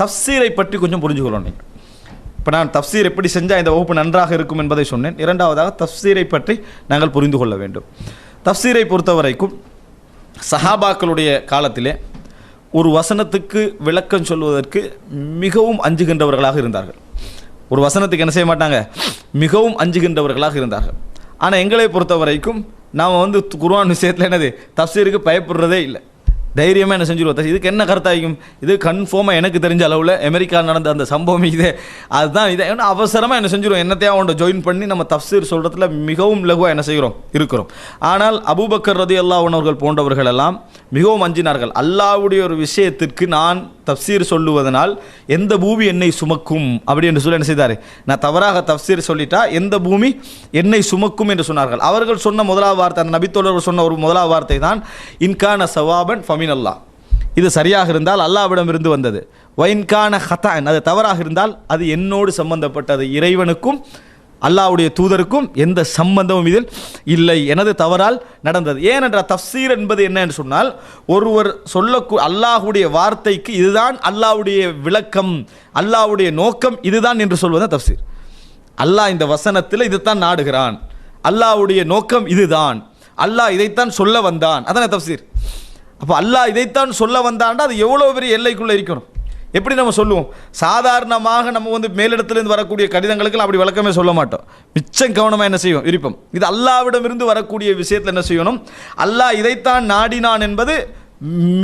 தப்சீரை பற்றி கொஞ்சம் புரிஞ்சுக்கிறோம் நீங்கள் இப்போ நான் தப்சீர் எப்படி செஞ்சால் இந்த வகுப்பு நன்றாக இருக்கும் என்பதை சொன்னேன். இரண்டாவதாக தப்சீரை பற்றி நாங்கள் புரிந்து கொள்ள வேண்டும். தப்சீரை பொறுத்தவரைக்கும் சஹாபாக்களுடைய காலத்திலே ஒரு வசனத்துக்கு விளக்கம் சொல்வதற்கு மிகவும் அஞ்சுகின்றவர்களாக இருந்தார்கள். ஒரு வசனத்துக்கு என்ன செய்ய மாட்டாங்க? மிகவும் அஞ்சுகின்றவர்களாக இருந்தார்கள். ஆனால் எங்களை பொறுத்த வரைக்கும் நாம் வந்து குர்ஆன் விஷயத்தில் என்னது? தப்சீருக்கு பயப்படுறதே இல்லை. தைரியமாக என்ன செஞ்சுருவோம் இதுக்கு என்ன கருத்தாகும் இது கன்ஃபார்மாக எனக்கு தெரிஞ்ச அளவில் அமெரிக்கா நடந்த அந்த சம்பவம் இதே. அதுதான் இதை. ஏன்னா அவசரமாக என்ன செஞ்சுருவோம்? என்னத்தையும் அவன்கிட்ட ஜாயின் பண்ணி நம்ம தப்சீர் சொல்கிறதுல மிகவும் லகுவாக என்ன செய்கிறோம்? இருக்கிறோம். ஆனால் அபூபக்கர் ரதி அல்லா உணவர்கள் போன்றவர்கள் எல்லாம் மிகவும் அஞ்சினார்கள். அல்லாவுடைய ஒரு விஷயத்திற்கு நான் தப்சீர் சொல்லுவதனால் எந்த பூமி என்னை சுமக்கும்? அப்படி என்று சொல்லி என்ன செய்தார்? நான் தவறாக தப்சீர் சொல்லிட்டா எந்த பூமி என்னை சுமக்கும் என்று சொன்னார்கள். அவர்கள் சொன்ன முதலாவது வார்த்தை அந்த நபித்தோழர்கள் சொன்ன ஒரு முதலாவது வார்த்தை தான் இன்கான சவாபன் ஃபமின் அல்லா இது சரியாக இருந்தால் அல்லாவிடம் இருந்து வந்தது. வைன்கான ஹதான் அது தவறாக இருந்தால் அது என்னோடு சம்பந்தப்பட்டது. இறைவனுக்கும் அல்லாஹ்வுடைய தூதருக்கும் எந்த சம்பந்தமும் இதில் இல்லை. எனது தவறால் நடந்தது. ஏனென்றால் தஃசீர் என்பது என்ன என்று சொன்னால் ஒருவர் சொல்லக்கூ அல்லாஹுடைய வார்த்தைக்கு இதுதான் அல்லாஹ்வுடைய விளக்கம் அல்லாஹ்வுடைய நோக்கம் இதுதான் என்று சொல்வது தப்சீர் அல்லாஹ் இந்த வசனத்தில் இதைத்தான் நாடுகிறான். அல்லாஹுடைய நோக்கம் இதுதான். அல்லாஹ் இதைத்தான் சொல்ல வந்தான். அதான தப்சீர் அப்போ அல்லாஹ் இதைத்தான் சொல்ல வந்தாண்டா அது எவ்வளோ பெரிய எல்லைக்குள்ளே இருக்கணும். எப்படி நம்ம சொல்லுவோம்? சாதாரணமாக நம்ம வந்து மேலிடத்துலேருந்து வரக்கூடிய கடிதங்களுக்கெல்லாம் அப்படி விளக்கமே சொல்ல மாட்டோம். மிச்சம் கவனமாக என்ன செய்வோம்? இருப்போம். இது அல்லாவிடமிருந்து வரக்கூடிய விஷயத்தில் என்ன செய்யணும்? அல்லாஹ் இதைத்தான் நாடினான் என்பது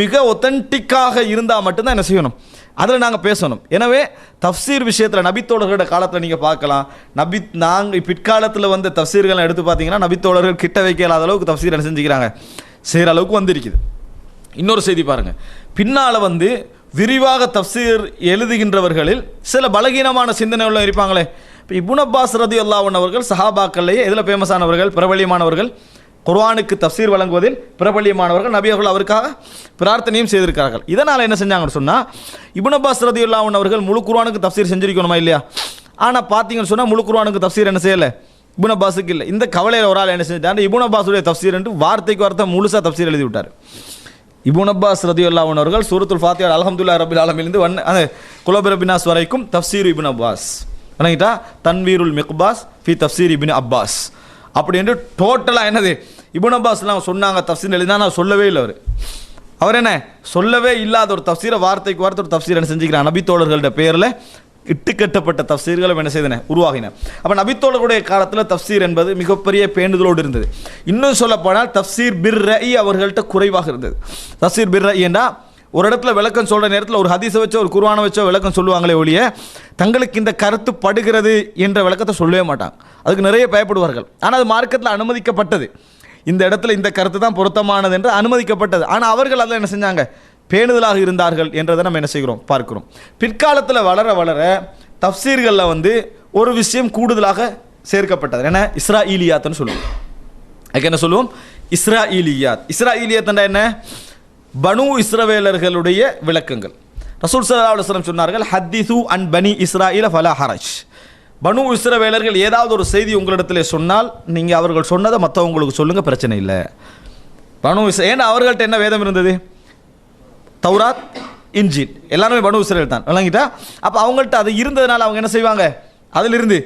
மிக ஒத்தன்டிக்காக இருந்தால் மட்டும்தான் என்ன செய்யணும்? அதில் நாங்கள் பேசணும். எனவே தஃசீர் விஷயத்தில் நபித்தோழர்களோட காலத்தில் நீங்கள் பார்க்கலாம். நபி நாங்கள் பிற்காலத்தில் வந்த தஃப்சீர்களை எடுத்து பார்த்தீங்கன்னா நபித்தோழர்கள் கிட்ட வைக்கலாத அளவுக்கு தஃசீர் என்ன செஞ்சுக்கிறாங்க. செய்கிற அளவுக்கு வந்திருக்குது. இன்னொரு செய்தி பாருங்கள் பின்னால் வந்து விரிவாக தப்சீர் எழுதுகின்றவர்களில் சில பலகீனமான சிந்தனை உள்ள இருப்பாங்களே. இப்போ இபுன் அப்பாஸ் ரதி அல்லாவன் அவர்கள் சஹாபாக்கள்லேயே எதில் ஃபேமஸானவர்கள் பிரபலியமானவர்கள் குர்வானுக்கு தப்சீர் வழங்குவதில் பிரபலியமானவர்கள் நபி அவர்கள் அவருக்காக பிரார்த்தனையும் செய்திருக்கிறார்கள். இதனால் என்ன செஞ்சாங்கன்னு சொன்னால் இபுன் அப்பாஸ் ரதி அல்லாவன் அவர்கள் முழு குர்வானுக்கு தப்சீர் செஞ்சிருக்கணுமா இல்லையா? ஆனால் பார்த்தீங்கன்னு சொன்னால் முழு குர்வானுக்கு தப்சீர் என்ன செய்யலை? இபுன் அப்பாஸுக்கு இல்லை. இந்த கவலையில் ஒரு ஆள் என்ன செஞ்சுட்டாங்க இபுன் அப்பாஸுடைய என்று வார்த்தைக்கு வார்த்தை முழுசாக தப்சீர் எழுதி விட்டார் இபுன் அப்பாஸ் ரதியுல்லாஹன் அவர்கள் சூரத்துல் ஃபாத்தியார் அலமதுல்லா ரபில் ஆலமிலிருந்து வன் அந்த குலபிரபினாஸ் வரைக்கும் தப்சீர் இபின் அப்பாஸ். வணங்கிட்டா? தன்வீருல் மிக்பாஸ் ஃபி தப்சீர் இபின் அப்பாஸ். அப்படி என்று டோட்டலாக என்னது? இபுன் அப்பாஸ்லாம் சொன்னாங்க தப்சீர் எழுதினா நான் சொல்லவே இல்லை அவர். அவர் என்ன? சொல்லவே இல்லாத ஒரு தப்சீரை வார்த்தைக்கு வார்த்தை ஒரு தப்சீர் என்ன செஞ்சுக்கிறான்? தோழர்களோட பேரில் இட்டுக்கட்டப்பட்ட தப்சீர்களும் என்ன செய்தன? உருவாகின. அப்போ நபித்தோழர்களுடைய காலத்தில் தப்சீர் என்பது மிகப்பெரிய பேண்டுதலோடு இருந்தது. இன்னும் சொல்லப்போனால் தஃப்சீர் பிர் ரஇ அவர்கள்ட்ட குறைவாக இருந்தது. தப்சீர் பிர் ரஇ ஒரு இடத்துல விளக்கம் சொல்கிற நேரத்தில் ஒரு ஹதீஸை வச்சோ ஒரு குருவானை வச்சோ விளக்கம் சொல்லுவாங்களே ஒழிய தங்களுக்கு இந்த கருத்து படுகிறது என்ற விளக்கத்தை சொல்லவே மாட்டாங்க. அதுக்கு நிறைய பயப்படுவார்கள். ஆனால் அது மார்க்கத்தில் அனுமதிக்கப்பட்டது. இந்த இடத்துல இந்த கருத்து தான் பொருத்தமானது என்று அனுமதிக்கப்பட்டது. ஆனால் அவர்கள் அதில் என்ன செஞ்சாங்க? பேணுதலாக இருந்தார்கள் என்றதை நம்ம என்ன செய்கிறோம்? பார்க்கிறோம். பிற்காலத்தில் வளர வளர தஃப்சீர்களில் வந்து ஒரு விஷயம் கூடுதலாக சேர்க்கப்பட்டது. என்ன? இஸ்ரா ஈலியாத்னு சொல்லுவோம். அதுக்கு என்ன சொல்லுவோம்? இஸ்ரா ஈலியாத் இஸ்ரா ஈலியாத்னா என்ன? பனு இஸ்ரவேலர்களுடைய விளக்கங்கள். ரசூல் சல்லா அலுவலம் சொன்னார்கள் ஹத்திசு அன் பனி இஸ்ராயில ஃபலா ஹரஜ். பனு இஸ்ரவேலர்கள் ஏதாவது ஒரு செய்தி உங்களிடத்தில் சொன்னால் நீங்கள் அவர்கள் சொன்னதை மற்றவங்களுக்கு சொல்லுங்கள் பிரச்சனை இல்லை. பனு இஸ் ஏன்னா அவர்கள்ட்ட என்ன வேதம் இருந்தது? தௌராத் இன்ஜின் எல்லாருமே பனு இஸ்ரேல் தான். விளங்கிட்டா? அப்போ அவங்கள்ட்ட அது இருந்ததுனால அவங்க என்ன செய்வாங்க? அதிலிருந்து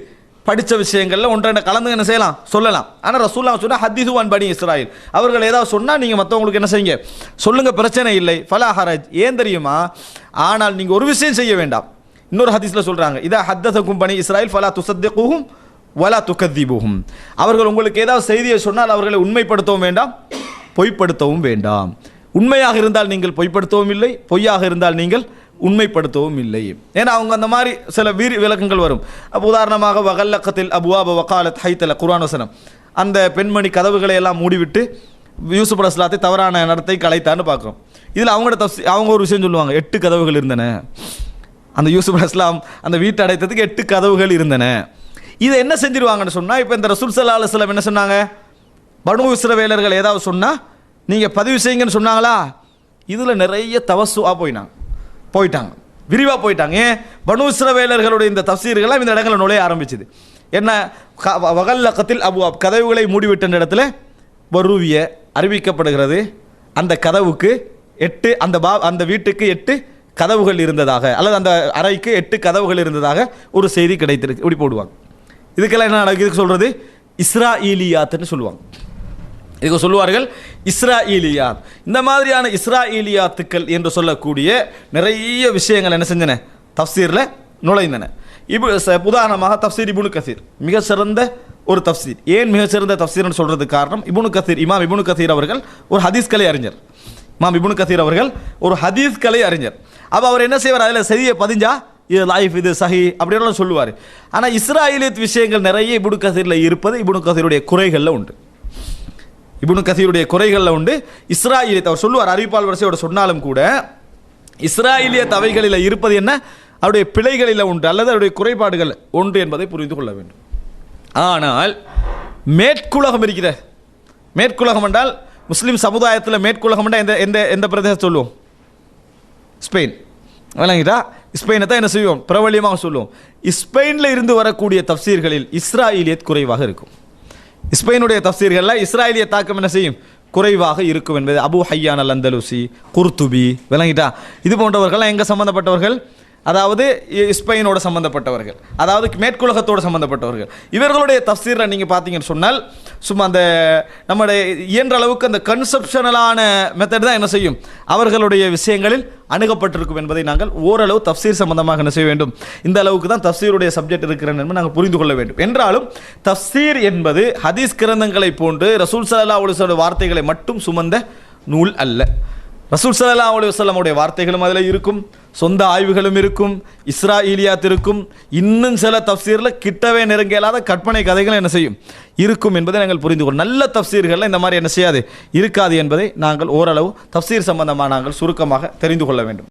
படித்த விஷயங்களில் ஒன்றை கலந்து என்ன செய்யலாம்? சொல்லலாம். ஆனால் ரசூல்லா சொன்னால் ஹத்திது அன் பனி இஸ்ராயில். அவர்கள் ஏதாவது சொன்னால் நீங்கள் மற்றவங்களுக்கு என்ன செய்யுங்க? சொல்லுங்கள் பிரச்சனை இல்லை. ஃபலா ஹராஜ். ஏன் தெரியுமா? ஆனால் நீங்கள் ஒரு விஷயம் செய்ய வேண்டாம். இன்னொரு ஹதீஸில் சொல்கிறாங்க இதா ஹத்தசக்கும் பனி இஸ்ராயில் ஃபலா துசத்திகுஹும் வலா துக்கத்தீபுகும் அவர்கள் உங்களுக்கு ஏதாவது செய்தியை சொன்னால் அவர்களை உண்மைப்படுத்தவும் வேண்டாம் பொய்ப்படுத்தவும் வேண்டாம். உண்மையாக இருந்தால் நீங்கள் பொய்ப்படுத்தவும் இல்லை பொய்யாக இருந்தால் நீங்கள் உண்மைப்படுத்தவும் இல்லை. ஏன்னா அவங்க அந்த மாதிரி சில வீரி விளக்கங்கள் வரும். அப்போ உதாரணமாக வகல்லக்கத்தில் அபுவாப வக்காலத் ஹைத்தல குர்ஆன் வசனம். அந்த பெண்மணி கதவுகளை எல்லாம் மூடிவிட்டு யூசுப் அஸ்லாத்தை தவறான நடத்தை கலைத்தான்னு பார்க்குறோம். இதில் அவங்களோட தப்சி அவங்க ஒரு விஷயம் சொல்லுவாங்க எட்டு கதவுகள் இருந்தன. அந்த யூசுப் அஸ்லாம் அந்த வீட்டை அடைத்ததுக்கு எட்டு கதவுகள் இருந்தன. இதை என்ன செஞ்சிருவாங்கன்னு சொன்னால் இப்போ இந்த ரசூல் சல்லா அலுவலம் என்ன சொன்னாங்க? பனு இஸ்ரவேலர்கள் ஏதாவது சொன்னால் நீங்கள் பதிவு செய்யுங்கன்னு சொன்னாங்களா? இதில் நிறைய தவசுவாக போயினாங்க. போயிட்டாங்க. விரிவாக போயிட்டாங்க. ஏன்? வனுஸ்ரவேலர்களுடைய இந்த தஃசீர்கள்லாம் இந்த இடங்களில் நுழைய ஆரம்பிச்சுது. என்ன? வகல்லக்கத்தில் அபு கதவுகளை மூடிவிட்ட இடத்துல வருவிய அறிவிக்கப்படுகிறது. அந்த கதவுக்கு எட்டு அந்த பா அந்த வீட்டுக்கு எட்டு கதவுகள் இருந்ததாக அல்லது அந்த அறைக்கு எட்டு கதவுகள் இருந்ததாக ஒரு செய்தி கிடைத்திருக்கு. இப்படி போடுவாங்க. இதுக்கெல்லாம் என்ன நடக்குது? இதுக்கு சொல்கிறது இஸ்ராஈலியாத்துன்னு சொல்லுவாங்க. இதுக்கு சொல்லுவார்கள் இஸ்ராஈலியாத் இந்த மாதிரியான இஸ்ராஈலியாத்துக்கள் என்று சொல்லக்கூடிய நிறைய விஷயங்கள் என்ன செஞ்சன? தஃசீரில் நுழைந்தன. இப்போ ச- உதாரணமாக தப்சீர் இபுனு கசீர். மிக சிறந்த ஒரு தப்சீர். ஏன் மிக சிறந்த தஃசீர்னு சொல்கிறதுக்கு காரணம்? இபுனு கசீர் இமாம் இபுனு கசீர் அவர்கள் ஒரு ஹதீஸ் கலை அறிஞர். இமாம் இபுனு கசீர் அவர்கள் ஒரு ஹதீஸ் கலை அறிஞர். அப்போ அவர் என்ன செய்வார்? அதில் செய்தியை பதிஞ்சா இது லைஃப் இது சஹி அப்படின்லாம் சொல்லுவார். ஆனால் இஸ்ராயலித் விஷயங்கள் நிறைய இபுனு கசீரில் இருப்பது இபுனு கசீருடைய குறைகளில் உண்டு. இபுனு கசீருடைய குறைகளில் உண்டு. இஸ்ராயிலியத் அவர் சொல்லுவார் அறிவிப்பால் வரிசையோட சொன்னாலும் கூட இஸ்ராயிலிய தவைகளில் இருப்பது என்ன? அவருடைய பிழைகளில் உண்டு அல்லது அவருடைய குறைபாடுகள் ஒன்று என்பதை புரிந்து கொள்ள வேண்டும். ஆனால் மேற்குலகம் இருக்கிற மேற்குலகம் என்றால் முஸ்லீம் சமுதாயத்தில் மேற்குலகம் என்றால் எந்த எந்த எந்த பிரதேசம் சொல்லுவோம்? ஸ்பெயின். விளங்கிட்டா? ஸ்பெயினை தான் என்ன செய்வோம்? பிரபலியமாக சொல்லுவோம். ஸ்பெயினில் இருந்து வரக்கூடிய தப்சீர்களில் இஸ்ராயிலியத் குறைவாக இருக்கும். ஸ்பெயினுடைய தப்சீர்களில் இஸ்ராயலிய தாக்கம் என்ன செய்யும்? குறைவாக இருக்கும் என்பது அபு ஹையான் அல் அந்தலுசி குர்துபி விளங்கிட்டா. இது போன்றவர்கள்லாம் எங்கே சம்மந்தப்பட்டவர்கள் அதாவது இ- ஸ்பெயினோட அதாவது மேற்குலகத்தோடு சம்மந்தப்பட்டவர்கள் இவர்களுடைய தஃசீரில் நீங்கள் பார்த்தீங்கன்னு சொன்னால் சும்மா அந்த நம்முடைய இயன்ற அளவுக்கு அந்த கன்செப்ஷனலான மெத்தட் தான் என்ன செய்யும்? அவர்களுடைய விஷயங்களில் அணுகப்பட்டிருக்கும் என்பதை நாங்கள் ஓரளவு தஃசீர் சம்பந்தமாக என்ன செய்ய வேண்டும்? இந்த அளவுக்கு தான் தஃசீருடைய சப்ஜெக்ட் இருக்கிறேன் என்பதை நாங்கள் புரிந்து கொள்ள வேண்டும். என்றாலும் தஃசீர் என்பது ஹதீஸ் கிரந்தங்களை போன்று ரசூல் சல்லா உலசோட வார்த்தைகளை மட்டும் சுமந்த நூல் அல்ல. ரசூல் சல்லா அலி வல்லமுடைய வார்த்தைகளும் அதில் இருக்கும் சொந்த ஆய்வுகளும் இருக்கும் இஸ்ராஈலியாத் இருக்கும் இன்னும் சில தப்சீரில் கிட்டவே நெருங்க இயலாத கற்பனை கதைகள் என்ன செய்யும்? இருக்கும் என்பதை நாங்கள் புரிந்து கொள்ளும் நல்ல தஃசீர்களில் இந்த மாதிரி என்ன செய்யாது? இருக்காது என்பதை நாங்கள் ஓரளவு தஃசீர் சம்பந்தமாக நாங்கள் சுருக்கமாக தெரிந்து கொள்ள வேண்டும்.